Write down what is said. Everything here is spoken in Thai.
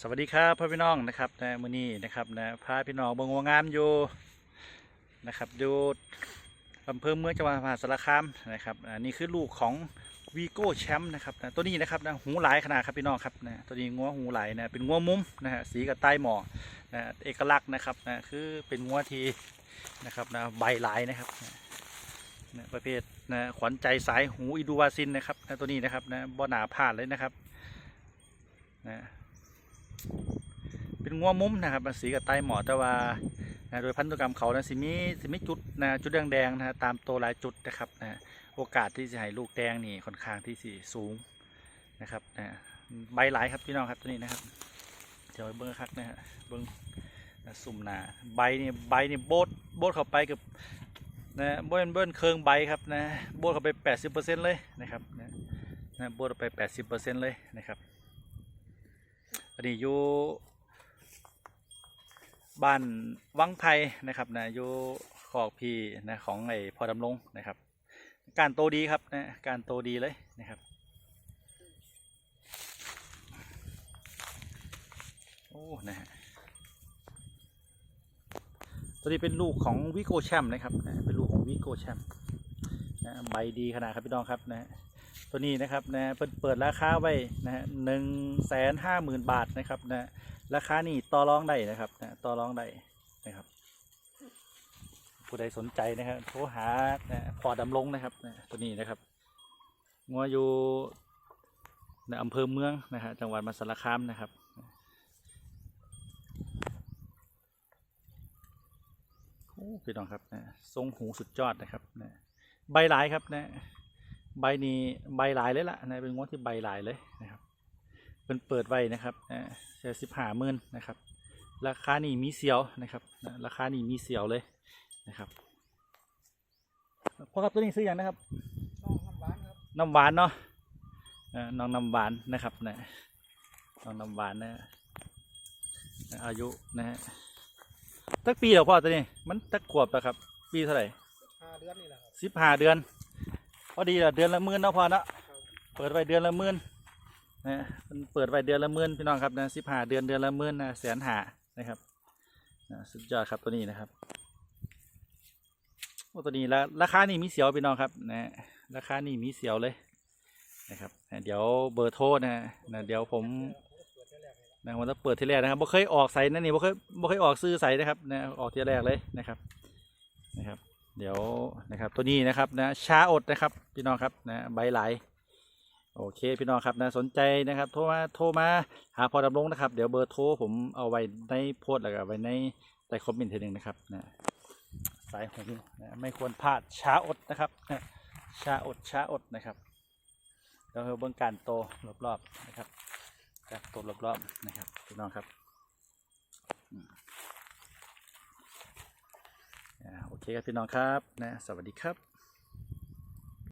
สวัสดีครับพ่อพี่น้องนะครับนะมื้อนี้นะครับนะพาพี่น้องเบิ่งวัวงามอยู่นะครับอยู่อำเภอเมืองจังหวัดมหาสารคามนะครับอ่านี่คือลูกของวีโก้แชมป์นะครับนะตัวนี้นะครับนะหูหลายขนาดครับพี่น้องครับนะตัวนี้งัวหูหลายนะเป็นงัวมุ้มนะฮะสีกับใต้หมอนะเอกลักษณ์นะครับนะคือเป็นงัวทีนะครับนะใบหลายนะครับนะประเภทนะขวัญใจสายหูอิดูวาซินนะครับนะตัวนี้นะครับนะบ่หนาพลาดเลยนะครับนะ เป็นงัวมุ้มนะครับสีกับไตหมอแต่ว่านะโดยพันธุกรรมเขานะสิมีสิมีจุดนะจุดแดงๆนะฮะตามตัวหลายจุดนะครับนะโอกาสที่จะให้ลูกแดงนี่ค่อนข้างที่สิสูงนะครับนะใบหลายครับพี่น้องครับตัวนี้นะครับเดี๋ยวเบิ้งคักนะฮะเบิ้งนะสุ่มหนาใบนี่ใบนี่โบดโบดเข้าไปกับนะเบิ้ลเบิ้ลเคืองใบครับนะโบดเข้าไป 80%เลยนะครับนะนะโบดเข้าไป 80%เลยนะครับ อันนี้อยู่บ้านวังไพรนะครับนะอยู่ขอกพีนะของไอ้พอดำรงนะครับ การโตดีครับนะการโตดีเลยนะครับโอ้นะฮะตัวนี้เป็นลูกของวิโกแชมนะครับนะเป็นลูกของวิโกแชมนะใบดีขนาดครับพี่น้องครับนะ ตัวนี้นะครับนะเปิดเปิดราคาไว้นะฮะหนึ่งแสนห้าหมื่นบาทนะครับนะราคานี่ต่อรองได้นะครับนะต่อรองได้นะครับ ผู้ใดสนใจนะครับโทรหานะพอดำลงนะครับนะตัวนี้นะครับงัวอยู่ในอำเภอเมืองนะฮะจังหวัดมหาสารคามนะครับโอ้พี่น้องครับนะทรงหูสุดยอดนะครับนะใบหลายครับนะ ใบนี้ใบหลายเลยล่ะนะเป็นงวดที่ใบหลายเลยนะครับเป็นเปิดไว้นะครับนะแค่สิบห้าหมื่นนะครับ ราคานี่มีเสียวนะครับนะราคานี่มีเสียวเลยนะครับพ่อครับตัวนี้ซื้ออย่างนะครับน้องน้ำหวานครับน้ำหวานเนาะเอ่อน้องน้ำหวานนะครับนะน้องน้ำหวานนะนะอายุนะฮะตักปีเดียวพ่อตัวนี้ มันตักขวบแล้วครับ ปีเท่าไหร่ห้าเดือนนี่แหละครับสิบห้าเดือน พอดีละเดือนละหมื่นนะพอนะเปิดไว้เดือนละหมื่นนะมันเปิดไว้เดือนละหมื่นพี่น้องครับนะสิบห้าเดือนเดือนละหมื่นนะแสนหานะครับนะสุดยอดครับตัวนี้นะครับโอ้ตัวนี้ละราคานี่มีเสียวพี่น้องครับนะราคานี่มีเสียวเลยนะครับนะเดี๋ยวเบอร์โทรนะนะเดี๋ยวผมนะวันจะเปิดทีแรกนะครับบ่เคยออกใส่นั่นนี่บ่เคยบ่เคยออกซื้อใส่นะครับนะออกทีแรกเลยนะครับนะครับ เดี๋ยวนะครับตัวนี้นะครับนะชาอดนะครับพี่น้องครับนะใบไหลโอเคพี่น้องครับนะสนใจนะครับโทรมาโทรมาหาพอดำรงนะครับ เดี๋ยวเบอร์โทรผมเอาไว้ในโพสต์แล้วก็ไว้ในใต้คอมเมนต์ทีหนึ่งนะครับนะสายหูนะไม่ควรพลาดชาอดนะครับนะชาอดชาอดนะครับแล้วเบื้องการโตรอบๆนะครับการโตรอบๆนะครับพี่น้องครับอืมอ่าโอเค ครับพี่น้องครับนะสวัสดีครับ